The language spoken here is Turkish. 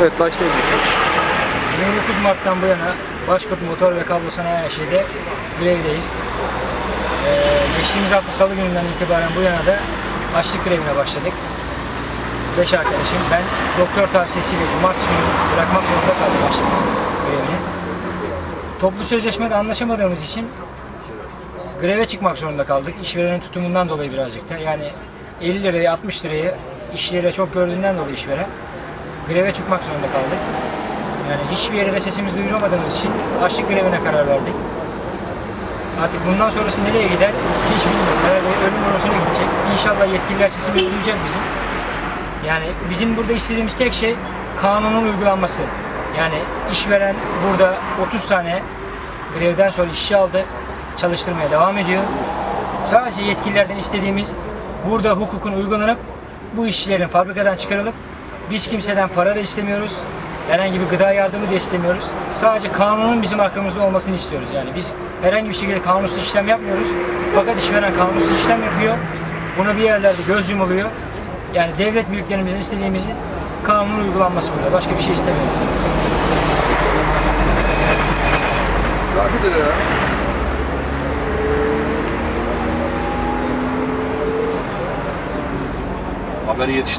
Evet başlayalım. 29 Mart'tan bu yana Başkurt Motor ve Kablo Sanayi AŞ'de grevdeyiz. Ee, geçtiğimiz hafta salı gününden itibaren bu yana da açlık grevine başladık. 5 arkadaşım. Ben doktor tavsiyesiyle cumartesi günü bırakmak zorunda kaldım açlık grevini. Toplu sözleşmede anlaşamadığımız için greve çıkmak zorunda kaldık. İşverenin tutumundan dolayı birazcık da. Yani 50 lirayı 60 lirayı işlere çok gördüğünden dolayı işveren greve çıkmak zorunda kaldık. Yani hiçbir yere de sesimizi duyuramadığımız için açlık grevine karar verdik. Artık bundan sonrası nereye gider hiç bilmiyorum. Herhalde ölüm orasına gidecek. İnşallah yetkililer sesimizi duyacak bizim. Yani bizim burada istediğimiz tek şey kanunun uygulanması. Yani işveren burada 30 tane grevden sonra işçi aldı. Çalıştırmaya devam ediyor. Sadece yetkililerden istediğimiz burada hukukun uygulanıp bu işçilerin fabrikadan çıkarılıp biz kimseden para da istemiyoruz. Herhangi bir gıda yardımı da istemiyoruz. Sadece kanunun bizim arkamızda olmasını istiyoruz. Yani biz herhangi bir şekilde kanunsuz işlem yapmıyoruz. Fakat işveren kanunsuz işlem yapıyor. Buna bir yerlerde göz yumuluyor. Yani devlet büyüklerimizin istediğimizi kanunun uygulanması burada. Başka bir şey istemiyoruz. Takip ya. Haberi yetiş